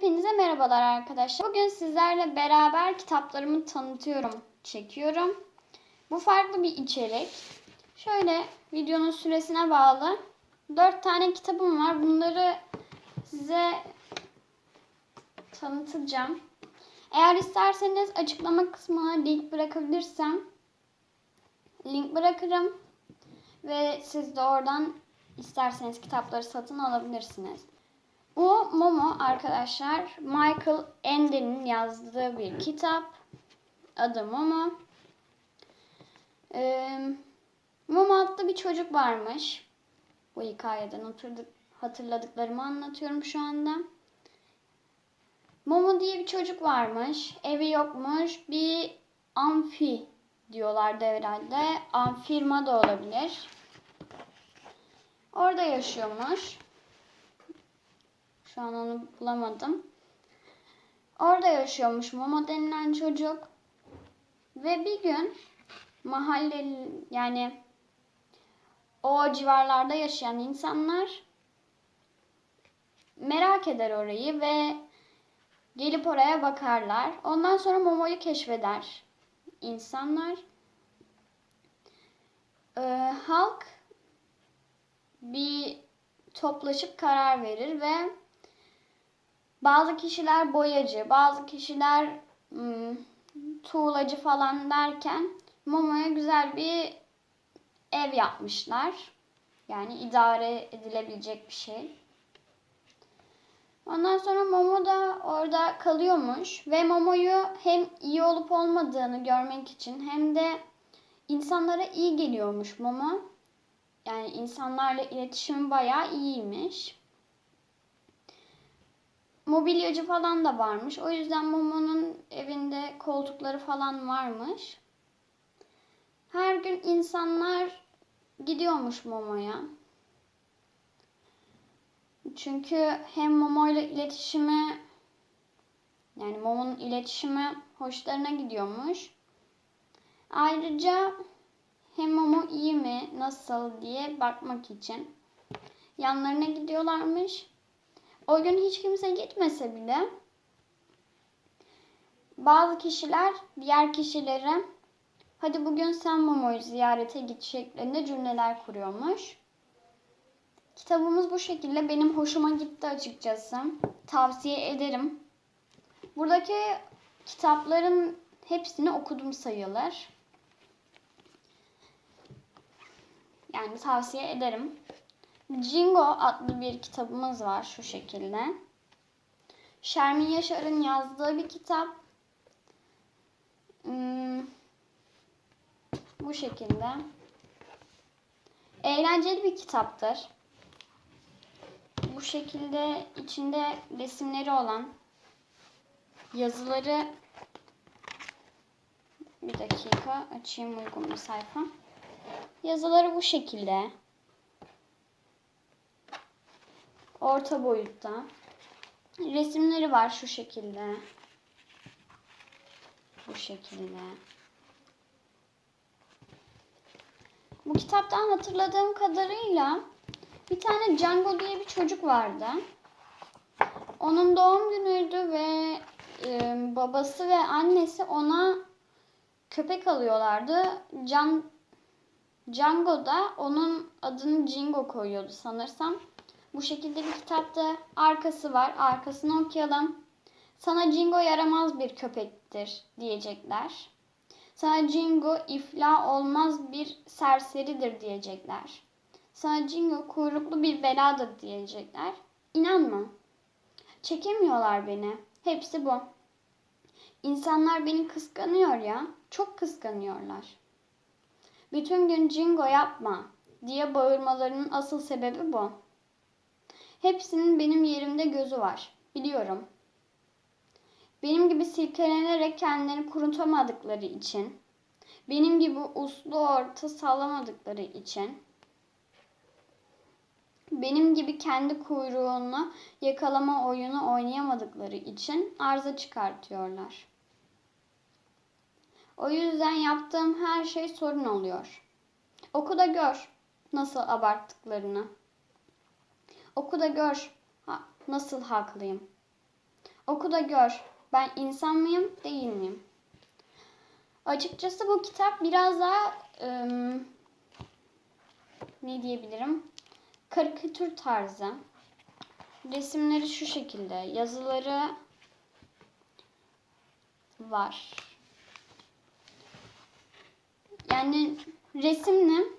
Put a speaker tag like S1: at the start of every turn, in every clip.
S1: Hepinize merhabalar arkadaşlar. Bugün sizlerle beraber kitaplarımı tanıtıyorum, çekiyorum. Bu farklı bir içerik. Şöyle videonun süresine bağlı 4 tane kitabım var. Bunları size tanıtacağım. Eğer isterseniz açıklama kısmına link bırakabilirsem link bırakırım ve siz de oradan isterseniz kitapları satın alabilirsiniz. Bu Momo arkadaşlar Michael Ende'nin yazdığı bir kitap. Adı Momo. Ee, Momo adlı bir çocuk varmış. Bu hikayeden oturduk, hatırladıklarımı anlatıyorum şu anda. Momo diye bir çocuk varmış. Evi yokmuş. Bir amfi diyorlardı herhalde. Amfirma da olabilir. Orada yaşıyormuş. Şu an onu bulamadım. Orada yaşıyormuş Momo denilen çocuk. Ve bir gün mahalle yani o civarlarda yaşayan insanlar merak eder orayı ve gelip oraya bakarlar. Ondan sonra Momo'yu keşfeder insanlar. Ee, halk bir toplaşıp karar verir ve bazı kişiler boyacı, bazı kişiler ım, tuğlacı falan derken Momo'ya güzel bir ev yapmışlar. Yani idare edilebilecek bir şey. Ondan sonra Momo da orada kalıyormuş ve Momo'yu hem iyi olup olmadığını görmek için hem de insanlara iyi geliyormuş Momo. Yani insanlarla iletişimi bayağı iyiymiş mobilyacı falan da varmış. O yüzden Momo'nun evinde koltukları falan varmış. Her gün insanlar gidiyormuş Momo'ya. Çünkü hem Momo ile iletişimi yani Momo'nun iletişimi hoşlarına gidiyormuş. Ayrıca hem Momo iyi mi, nasıl diye bakmak için yanlarına gidiyorlarmış. O gün hiç kimse gitmese bile bazı kişiler diğer kişilere hadi bugün sen Momo'yu ziyarete git şeklinde cümleler kuruyormuş. Kitabımız bu şekilde benim hoşuma gitti açıkçası. Tavsiye ederim. Buradaki kitapların hepsini okudum sayılır. Yani tavsiye ederim. Jingo adlı bir kitabımız var şu şekilde. Şermin Yaşar'ın yazdığı bir kitap. Hmm, bu şekilde. Eğlenceli bir kitaptır. Bu şekilde içinde resimleri olan yazıları bir dakika açayım uygun bir sayfa. Yazıları bu şekilde. Orta boyutta. Resimleri var şu şekilde. Bu şekilde. Bu kitaptan hatırladığım kadarıyla bir tane Django diye bir çocuk vardı. Onun doğum günüydü ve e, babası ve annesi ona köpek alıyorlardı. Can Django da onun adını Jingo koyuyordu sanırsam. Bu şekilde bir kitapta arkası var. Arkasını okuyalım. Sana Jingo yaramaz bir köpektir diyecekler. Sana Jingo iflah olmaz bir serseridir diyecekler. Sana Jingo kuyruklu bir beladır diyecekler. İnanma. Çekemiyorlar beni. Hepsi bu. İnsanlar beni kıskanıyor ya. Çok kıskanıyorlar. Bütün gün Jingo yapma diye bağırmalarının asıl sebebi bu. Hepsinin benim yerimde gözü var. Biliyorum. Benim gibi silkelenerek kendilerini kurutamadıkları için, benim gibi uslu orta sağlamadıkları için, benim gibi kendi kuyruğunu yakalama oyunu oynayamadıkları için arıza çıkartıyorlar. O yüzden yaptığım her şey sorun oluyor. Oku da gör nasıl abarttıklarını. Oku da gör ha, nasıl haklıyım. Oku da gör. Ben insan mıyım, değil miyim? Açıkçası bu kitap biraz daha ım, ne diyebilirim? Karikatür tarzı. Resimleri şu şekilde, yazıları var. Yani resimli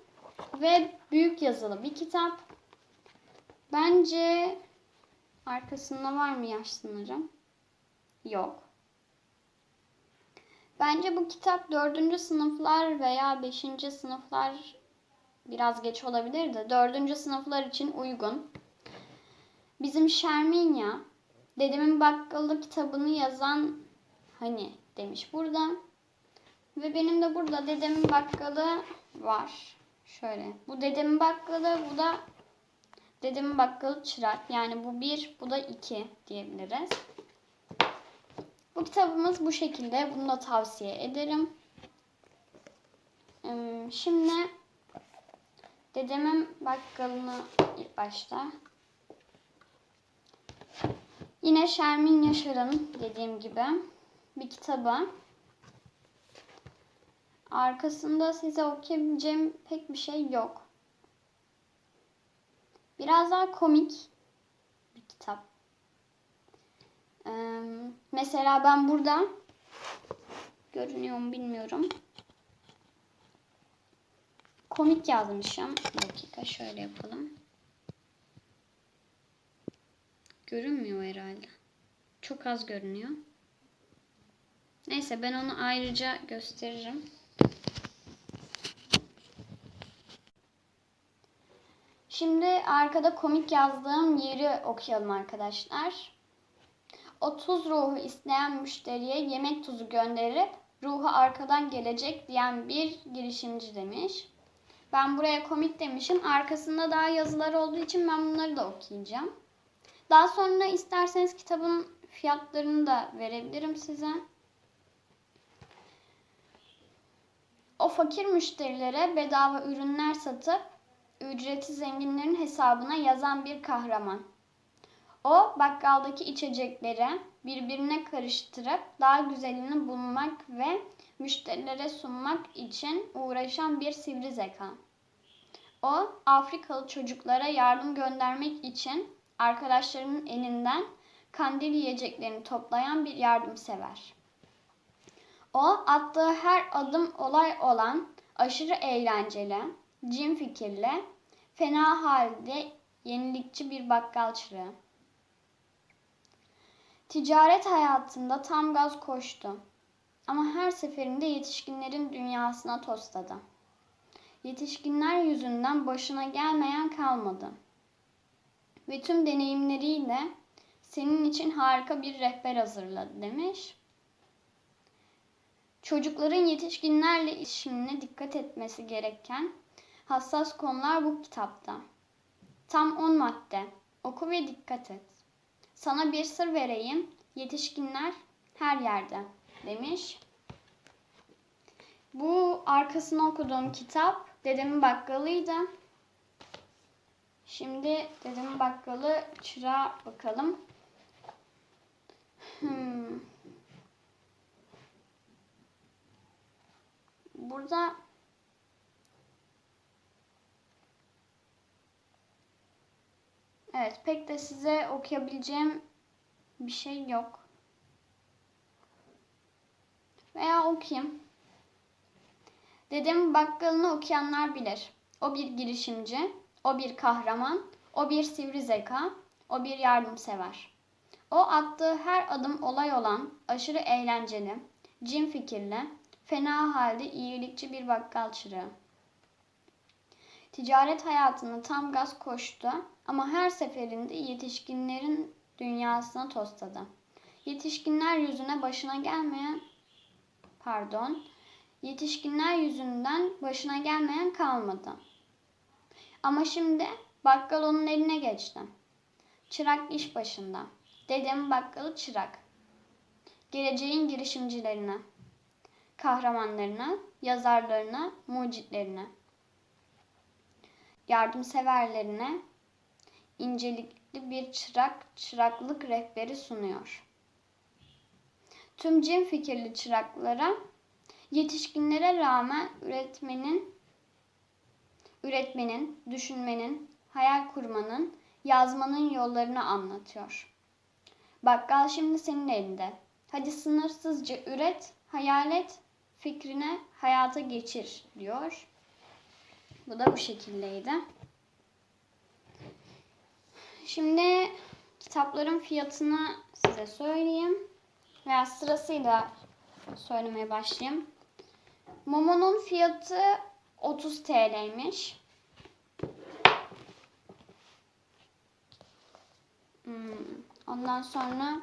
S1: ve büyük yazılı bir kitap. Bence arkasında var mı yaş sınırı? Yok. Bence bu kitap dördüncü sınıflar veya beşinci sınıflar biraz geç olabilir de dördüncü sınıflar için uygun. Bizim Şerminya, Dedemin Bakkalı kitabını yazan hani demiş burada. Ve benim de burada Dedemin Bakkalı var. Şöyle. Bu Dedemin Bakkalı, bu da Dedemin Bakkalı Çırak. Yani bu bir, bu da iki diyebiliriz. Bu kitabımız bu şekilde. Bunu da tavsiye ederim. Şimdi dedemin bakkalını ilk başta. Yine Şermin Yaşar'ın dediğim gibi bir kitabı. Arkasında size okuyabileceğim pek bir şey yok. Biraz daha komik bir kitap. Ee, mesela ben burada görünüyor mu bilmiyorum. Komik yazmışım. Bir dakika şöyle yapalım. Görünmüyor herhalde. Çok az görünüyor. Neyse ben onu ayrıca gösteririm. Şimdi arkada komik yazdığım yeri okuyalım arkadaşlar. 30 ruhu isteyen müşteriye yemek tuzu gönderip ruhu arkadan gelecek diyen bir girişimci demiş. Ben buraya komik demişim. Arkasında daha yazılar olduğu için ben bunları da okuyacağım. Daha sonra isterseniz kitabın fiyatlarını da verebilirim size. O fakir müşterilere bedava ürünler satıp ücreti zenginlerin hesabına yazan bir kahraman. O bakkaldaki içecekleri birbirine karıştırıp daha güzelini bulmak ve müşterilere sunmak için uğraşan bir sivri zeka. O Afrikalı çocuklara yardım göndermek için arkadaşlarının elinden kandil yiyeceklerini toplayan bir yardımsever. O attığı her adım olay olan aşırı eğlenceli, cin fikirli, fena halde yenilikçi bir bakkal çırağı. Ticaret hayatında tam gaz koştu. Ama her seferinde yetişkinlerin dünyasına tosladı. Yetişkinler yüzünden başına gelmeyen kalmadı. Ve tüm deneyimleriyle senin için harika bir rehber hazırladı demiş. Çocukların yetişkinlerle iletişimine dikkat etmesi gereken hassas konular bu kitapta. Tam 10 madde. Oku ve dikkat et. Sana bir sır vereyim. Yetişkinler her yerde demiş. Bu arkasını okuduğum kitap Dedemin Bakkalı'ydı. Şimdi Dedemin Bakkalı çırağa bakalım. Hmm. Burada Evet, pek de size okuyabileceğim bir şey yok. Veya okuyayım. Dedem bakkalını okuyanlar bilir. O bir girişimci, o bir kahraman, o bir sivri zeka, o bir yardımsever. O attığı her adım olay olan, aşırı eğlenceli, cin fikirli, fena halde iyilikçi bir bakkal çırağı. Ticaret hayatını tam gaz koştu ama her seferinde yetişkinlerin dünyasına tosladı. Yetişkinler yüzüne başına gelmeyen pardon, yetişkinler yüzünden başına gelmeyen kalmadı. Ama şimdi bakkal onun eline geçti. Çırak iş başında. Dedem bakkalı çırak. Geleceğin girişimcilerine, kahramanlarına, yazarlarına, mucitlerine, yardımseverlerine incelikli bir çırak çıraklık rehberi sunuyor. tüm cin fikirli çıraklara yetişkinlere rağmen üretmenin üretmenin, düşünmenin, hayal kurmanın, yazmanın yollarını anlatıyor. Bakkal şimdi senin elinde. Hadi sınırsızca üret, hayal et, fikrine hayata geçir diyor. Bu da bu şekildeydi. Şimdi kitapların fiyatını size söyleyeyim. Veya sırasıyla söylemeye başlayayım. Momo'nun fiyatı 30 TL'ymiş. Hmm, Ondan sonra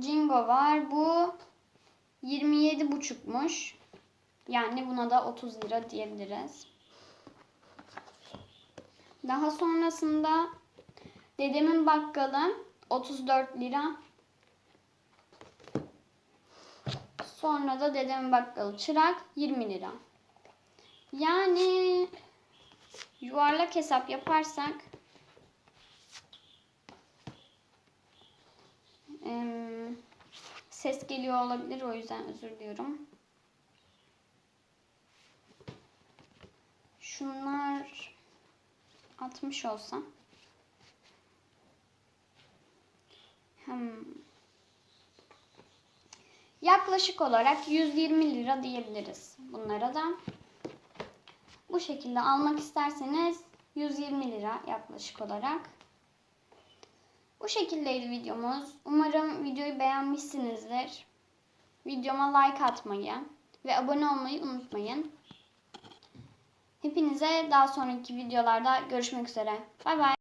S1: Jingo var. Bu 27,5'muş. Yani buna da 30 lira diyebiliriz. Daha sonrasında dedemin bakkalı 34 lira. Sonra da dedemin bakkalı çırak 20 lira. Yani yuvarlak hesap yaparsak ses geliyor olabilir o yüzden özür diliyorum. Şunlar 60 olsa hem yaklaşık olarak 120 lira diyebiliriz bunlara da. Bu şekilde almak isterseniz 120 lira yaklaşık olarak. Bu şekildeydi videomuz. Umarım videoyu beğenmişsinizdir. Videoma like atmayı ve abone olmayı unutmayın. Hepinize daha sonraki videolarda görüşmek üzere. Bay bay.